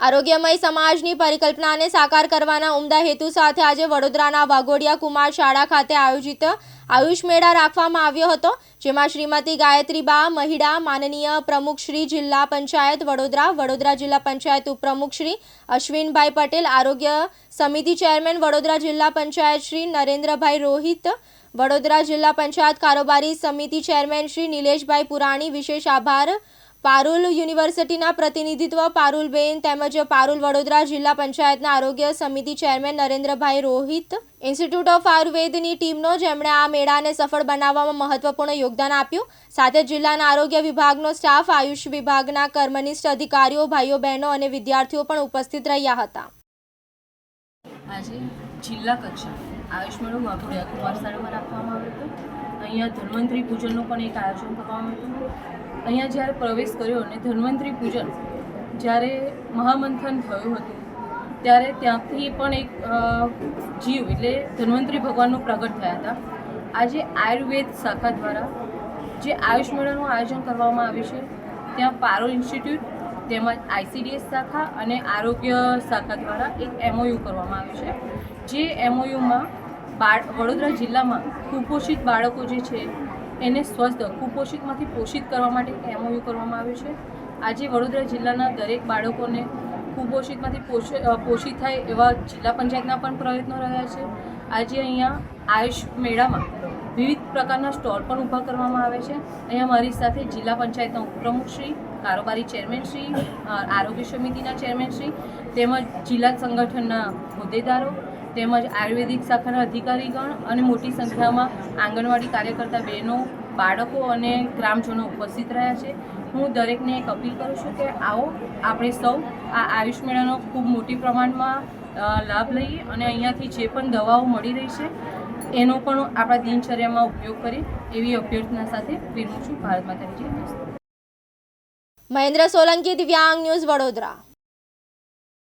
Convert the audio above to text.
આરોગ્યમય સમાજની પરિકલ્પનાને સાકાર કરવાના ઉમદા હેતુ સાથે આજે વડોદરાના વાઘોડિયા કુમાર શાળા ખાતે આયોજિત આયુષ મેળા રાખવામાં આવ્યો હતો, જેમાં શ્રીમતી ગાયત્રીબા મહિડા માનનીય પ્રમુખ શ્રી જિલ્લા પંચાયત વડોદરા વડોદરા જિલ્લા પંચાયત ઉપપ્રમુખ શ્રી અશ્વિનભાઈ પટેલ, આરોગ્ય સમિતિ ચેરમેન વડોદરા જિલ્લા પંચાયત શ્રી નરેન્દ્રભાઈ રોહિત, વડોદરા જિલ્લા પંચાયત કારોબારી સમિતિ ચેરમેન શ્રી નિલેશભાઈ પુરાણી, વિશેષ આભાર પારુલ યુનિવર્સિટીના પ્રતિનિધિત્વ, પારુલબેન તેમજ પારુલ વડોદરા જિલ્લા પંચાયતના આરોગ્ય સમિતિ chairman Narendrabhai Rohit institute of આયુર્વેદની ટીમનો જેમણે આ મેળાને સફળ બનાવવામાં મહત્વપૂર્ણ યોગદાન આપ્યું. સાથે જિલ્લાના આરોગ્ય વિભાગનો સ્ટાફ, આયુષ વિભાગના કર્મનિષ્ઠ અધિકારીઓ, ભાઈઓ, બહેનો અને વિદ્યાર્થીઓ પણ ઉપસ્થિત રહ્યા હતા. આજે જિલ્લા કક્ષા આયુષ મેળો હતું. કુમારસાળામાં રાખવામાં આવ્યું હતું. અહીંયા ધન્વંતરી પૂજનનું પણ એક આયોજન કરવામાં આવ્યું હતું. અહીંયા જ્યારે પ્રવેશ કર્યો અને ધન્વંતરી પૂજન જ્યારે મહામંથન થયું હતું, ત્યારે ત્યાંથી પણ એક જીવ એટલે ધન્વંતરી ભગવાનનું પ્રગટ થયા હતા. આજે આયુર્વેદ શાખા દ્વારા જે આયુષ મેળાનું આયોજન કરવામાં આવ્યું છે, ત્યાં પારો ઇન્સ્ટિટ્યૂટ તેમજ આઈસીડીએસ શાખા અને આરોગ્ય શાખા દ્વારા એક એમઓયુ કરવામાં આવ્યું છે. જે એમઓયુમાં બાળ, વડોદરા જિલ્લામાં કુપોષિત બાળકો જે છે, એને સ્વસ્થ, કુપોષિતમાંથી પોષિત કરવા માટે એમઓયુ કરવામાં આવ્યું છે. આજે વડોદરા જિલ્લાના દરેક બાળકોને કુપોષિતમાંથી પોષ પોષિત થાય એવા જિલ્લા પંચાયતના પણ પ્રયત્નો રહ્યા છે. આજે અહીંયા આયુષ મેળામાં વિવિધ પ્રકારના સ્ટોલ પણ ઊભા કરવામાં આવે છે. અહીંયા મારી સાથે જિલ્લા પંચાયતના ઉપપ્રમુખશ્રી કારોબારી ચેરમેનશ્રી શ્રી આરોગ્ય સમિતિના ચેરમેનશ્રી તેમજ જિલ્લા સંગઠનના હોદ્દેદારો, તેમજ આયુર્વેદિક શાખાના અધિકારીગણ અને મોટી સંખ્યામાં આંગણવાડી કાર્યકર્તા બહેનો, બાળકો અને ગ્રામજનો ઉપસ્થિત રહ્યા છે. હું દરેકને એક અપીલ કરું છું કે આવો, આપણે સૌ આ આયુષ મેળાનો ખૂબ મોટી પ્રમાણમાં લાભ લઈએ અને અહીંયાથી જે પણ દવાઓ મળી રહી છે એનો પણ આપણા દિનચર્યામાં ઉપયોગ કરીએ એવી અભ્યર્થના સાથે વિરમું છું ભારત માતાની મહેન્દ્ર સોલંકી દિવ્યાંગ ન્યૂઝ વડોદરા.